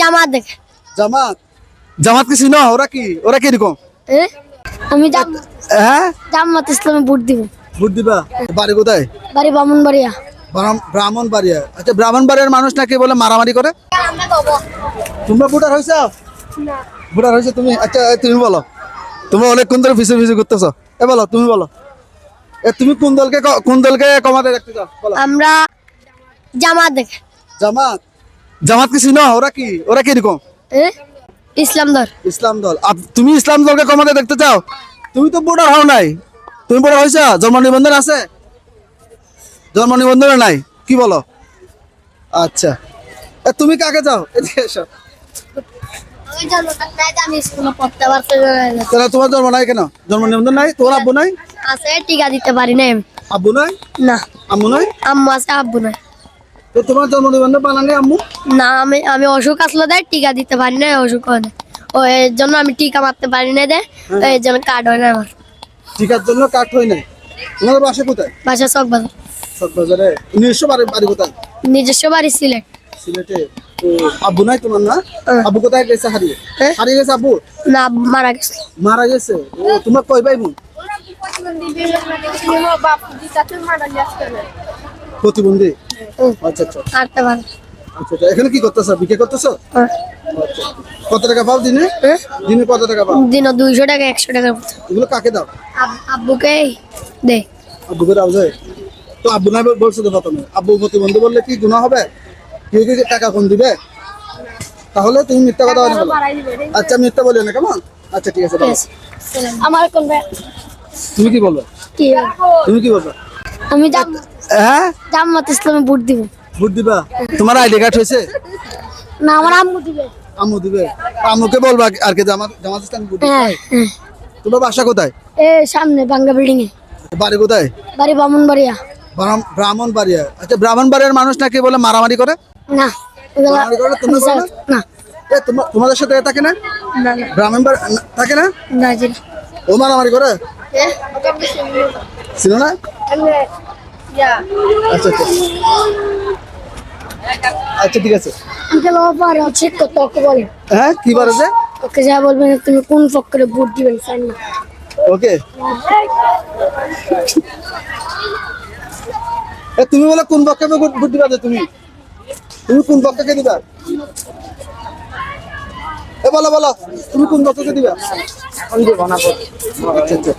জামাত দেখে। জামাত? জামাত কি চিনো ওরা কি? ওরা কি রকম এ? আমি হ্যাঁ? জামাত ইসলামে ভোট দিব। ভোট দিবা? বাড়ি কোথায়? বাড়ি বামুনবাড়িয়া ব্রাহ্মণ বাড়িয়া আচ্ছা ব্রাহ্মণ বাড়িয়ার মানুষ নাকি বলে মারামারি করে? তোমরা ভোটার হয়েছ ভোটার হয়েছে তুমি? আচ্ছা তুমি বলো। তোমরা অনেকক্ষণ ধরে ফিসে ফিসে করতেছ এ বলো তুমি বলো। এ তুমি কোন দলকে কোন দলকে কমাতে রাখতে চাও? বলো। আমরা জামাত দেখে। জামাত? জামাত কি চিনো ওরা কি? ওরা কি রকম এ? ইসলাম ধর ইসলাম দল। তুমি ইসলাম দলকে কমাতে দেখতে চাও? তুমি তো ভোটার হও নাই। তুমি ভোটার হয়েছ? জন্ম নিবন্ধন আছে? জন্ম নিবন্ধন নাই? কি বলো? আচ্ছা। এ, তুমি কাকে চাও? তাহলে তোমার জন্ম নাই কেন? জন্ম নিবন্ধন নাই? তোমার আব্বু নাই? আছে টিকা দিতে পারি না আব্বু নাই? না। আম্মু নাই? আম্মু আছে আব্বু নাই। তো তোমার জন্ম নিবন্ধন বানানি আম্মু? না আমি আমি অসুখ আসলে দেয় টিকা দিতে পারি না অসুখ হয় ও এর জন্য আমি টিকা মারতে পারি না দে এর জন্য কার্ড হয় না আমার। টিকার জন্য কাঠ হয় নাই? তোমাদের বাসা কোথায়? বাসা চক বাজার চকবাজারে। নিজস্ব বাড়ি বাড়ি কোথায়? নিজস্ব বাড়ি সিলেট। সিলেটে। আব্বু নাই তোমার না। আব্বু কোথায় গেছে হারিয়ে? হ্যাঁ। হারিয়ে গেছে আব্বু? না মারা গেছে। মারা গেছে? ও তোমার কয় ভাই বোন? প্রতিবন্ধী? আচ্ছা আচ্ছা। আচ্ছা আচ্ছা। এখানে কি করতেছ? বিক্রি করতেছ? হ্যাঁ। কত টাকা পাও দিনে? হ্যাঁ? দিনে কত টাকা পাও? দিন দুইশো টাকা একশো মতো। এগুলো কাকে দাও? আব্বুকে দে। আব্বুকে দাও যায় তো আব্বু না বলছো তো প্রথমে। আব্বু প্রতিবন্ধী বললে কি গুণা হবে? কেউ কি টাকা কম দিবে? তাহলে তুমি মিথ্যা কথা বলে। আচ্ছা মিথ্যা বলি না কেমন? আচ্ছা ঠিক আছে আমার কোন তুমি কি বলবে? কি? তুমি কি বলবে? আমি হ্যাঁ? জামাত ইসলামে ভোট দিব। ভোট দিবা? তোমার আইডি কার্ড হয়েছে? না আমার আম্মু দিবে। আম্মু দিবে? আম্মুকে বলবা আর কি জামাত জামাত ইসলাম ভোট। হ্যাঁ হ্যাঁ? তোমার বাসা কোথায়? এ সামনে বাঙ্গা বিল্ডিং এ। বাড়ি কোথায়? বাড়ি বামুনবাড়িয়া ব্রাহ্ম- ব্রাহ্মণ বাড়িয়া আচ্ছা ব্রাহ্মণ বাড়িয়ার মানুষ নাকি বলে মারামারি করে? না মারামারি করে? তোমরা না? তোমাদের সাথে থাকে না? না না। ব্রাহ্মণ থাকে না। ও মারামারি করে? ছিল না? আচ্ছা আচ্ছা। আচ্ছা ঠিক আছে। আঙ্কেল ওপার আছে কত ওকে বলেন হ্যাঁ কি বার আছে? ওকে যা বলবেন তুমি কোন পক্ষে ভোট দিবেন স্যার ওকে। এ তুমি বলে কোন পক্ষে ভোট দিবা যে তুমি? তুমি কোন পক্ষকে দিবা? এ বলো বলো। তুমি কোন পক্ষকে দিবা? আচ্ছা আচ্ছা।